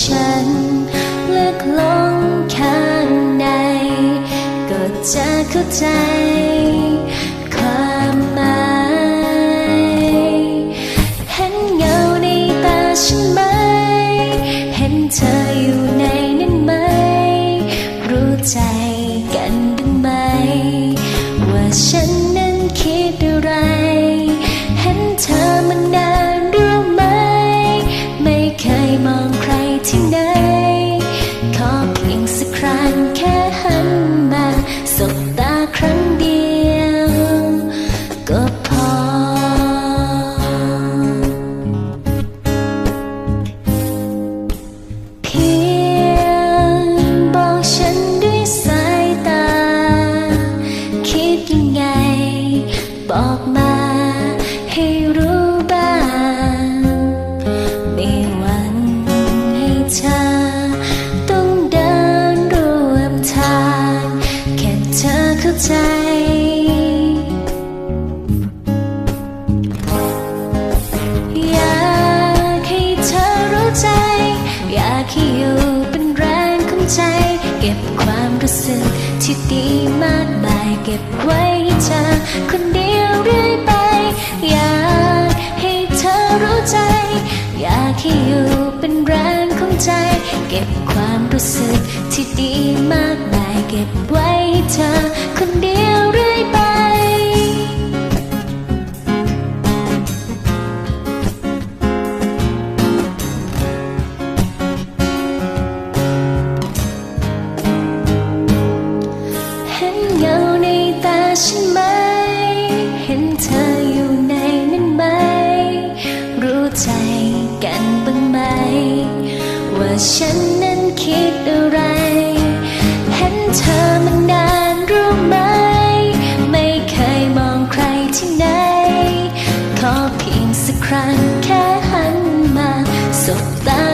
ฉันเลือกลงข้างใน ก็จะเข้าใจ ใจ อยากให้เธอรู้ใจ อยากให้อยู่เป็นแรงของใจ เก็บความรู้สึกที่ดีมากมายเก็บไว้ให้เธอคนเดียวเรื่อยไป อยากให้เธอรู้ใจ อยากให้อยู่เป็นแรงของใจ เก็บความรู้สึกที่ดีมาก เก็บไว้ให้เธอคนเดียวเรื่อยไป เห็นเงาในตาฉันไหม เห็นเธออยู่ในนั้นไหม รู้ใจกันบ้างไหม ว่าฉันนั้นคิดอะไร เพียงสักครั้งแค่หันมาสบตา